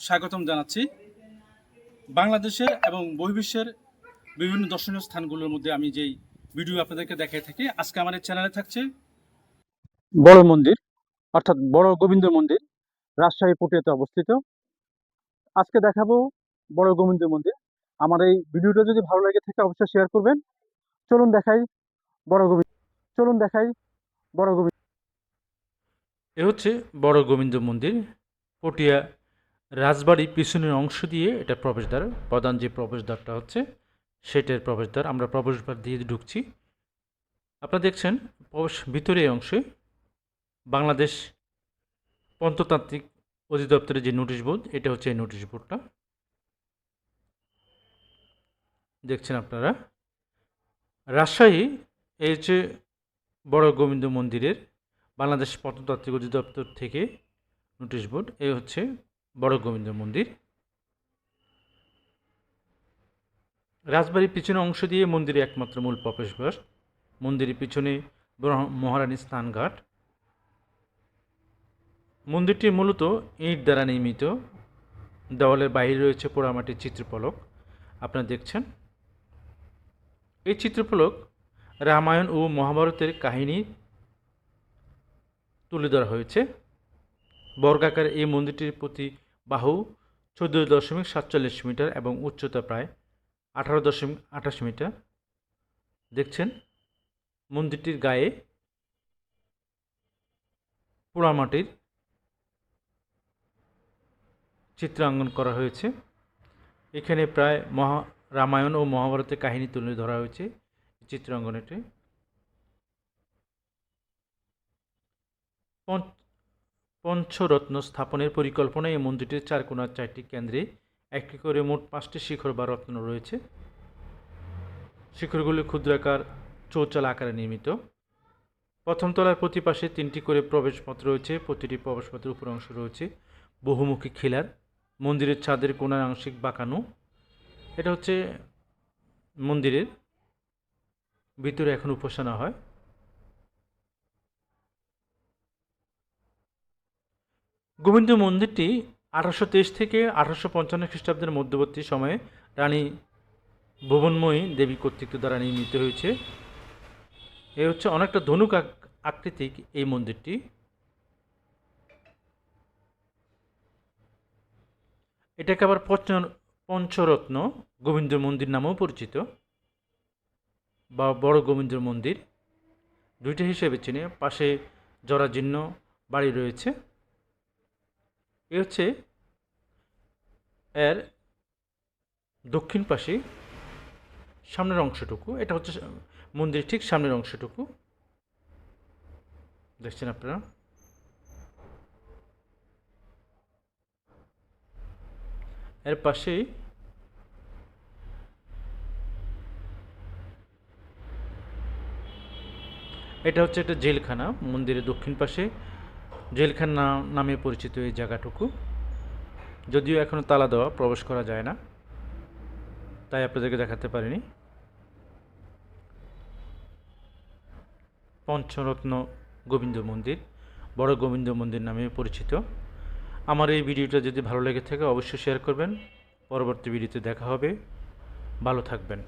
স্বাগতম জানাচ্ছি। বাংলাদেশে এবং বহির্বিশ্বের বিভিন্ন দর্শনীয় স্থানগুলোর মধ্যে আমি যেই ভিডিও আপনাদেরকে দেখাই থাকি, আজকে এই চ্যানেলে থাকছে বড় মন্দির, অর্থাৎ বড় গোবিন্দ মন্দির, রাজশাহী পটিয়াতে অবস্থিত। আজকে দেখাবো বড় গোবিন্দ মন্দির। আমার এই ভিডিওটা যদি ভালো লাগে থাকে অবশ্যই শেয়ার করবেন। চলুন দেখাই বড় গোবিন্দ, চলুন দেখাই বড় গোবিন্দ। এ হচ্ছে বড় গোবিন্দ মন্দির, পটিয়া রাজবাড়ি পিছনের অংশ দিয়ে এটা প্রবেশদ্বার, প্রধান যে প্রবেশদ্বারটা হচ্ছে, সেটার প্রবেশদ্বার, আমরা প্রবেশদ্বার দিয়ে ঢুকছি। আপনারা দেখছেন, প্রবেশ ভিতরে অংশে বাংলাদেশ পন্ততান্ত্রিক অধিদপ্তরের যে নোটিশ বোর্ড, এটা হচ্ছে এই নোটিশ বোর্ডটা। দেখছেন আপনারা? রাজশাহী এই হচ্ছে বড় গোবিন্দ মন্দিরের বাংলাদেশ প্রত্নতাত্ত্বিক অধিদপ্তর থেকে নোটিশ বোর্ড এই হচ্ছে বড় গোবিন্দ মন্দির। রাজবাড়ির পিছনে অংশ দিয়ে মন্দিরে একমাত্র মূল প্রবেশদ্বার। মন্দিরের পিছনে মহারানী স্নানঘাট মন্দিরটি মূলত ইট দ্বারা নির্মিত। দেওয়ালের বাইরে রয়েছে পোড়ামাটির চিত্রপলক আপনারা দেখছেন। এই চিত্রপলক রামায়ণ ও মহাভারতের কাহিনী তুলে ধরা হয়েছে। বর্গাকার এই মন্দিরটির প্রতি বাহু চোদ্দ দশমিক সাতচল্লিশ মিটার এবং উচ্চতা প্রায় আঠারো দশমিক আঠাশ মিটার। দেখছেন? মন্দিরটির গায়ে পোড়ামাটির চিত্রাঙ্কন করা হয়েছে। এখানে প্রায় মহা রামায়ণ ও মহাভারতের কাহিনী তুলে ধরা হয়েছে চিত্রাঙ্কনটি। পঞ্চ- পঞ্চরত্ন স্থাপনের পরিকল্পনায় এই মন্দিরটির চার কোণার চারটি কেন্দ্রে একটি করে মোট পাঁচটি শিখর বা রত্ন রয়েছে। শিখরগুলি ক্ষুদ্রাকার, চৌচাল আকারে নির্মিত। প্রথম তলার প্রতি পাশে তিনটি করে প্রবেশপথ রয়েছে, প্রতিটি প্রবেশপথের উপর অংশ রয়েছে। বহুমুখী খিলার মন্দিরের ছাদের কোণার আংশিক বাঁকানো। এটা হচ্ছে মন্দিরের ভিতরে এখন উপাসনা হয়। গোবিন্দ মন্দিরটি আঠারোশো তেইশ থেকে আঠারোশো পঞ্চান্ন খ্রিস্টাব্দের মধ্যবর্তী সময়ে রানী ভুবনময়ী দেবী কর্তৃত্ব দ্বারা নির্মিত হয়েছে। এ হচ্ছে অনেকটা ধনুক আক- আকৃতিক এই মন্দিরটি। এটাকে আবার পঞ্চ- পঞ্চরত্ন গোবিন্দ মন্দির নামেও পরিচিত বা বড় গোবিন্দ মন্দির। দুইটা হিসেবে চিনে, পাশে জরাজীর্ণ বাড়ি রয়েছে। এ হচ্ছে এর দক্ষিণ পাশে সামনের অংশটুকু। এটা হচ্ছে মন্দিরের ঠিক সামনের অংশটুকু। দেখছেন আপনারা? এর পাশেই এটা হচ্ছে একটা জেলখানা মন্দিরের দক্ষিণ পাশে। জেলখানা নামে পরিচিত এই জায়গাটুকু। যদিও এখনও তালা দেওয়া, প্রবেশ করা যায় না। তাই আপনাদেরকে দেখাতে পারিনি। পঞ্চরত্ন গোবিন্দ মন্দির, বড় গোবিন্দ মন্দির নামে পরিচিত। আমার এই ভিডিওটা যদি ভালো লেগে থাকে, অবশ্যই শেয়ার করবেন। পরবর্তী ভিডিওতে দেখা হবে। ভালো থাকবেন।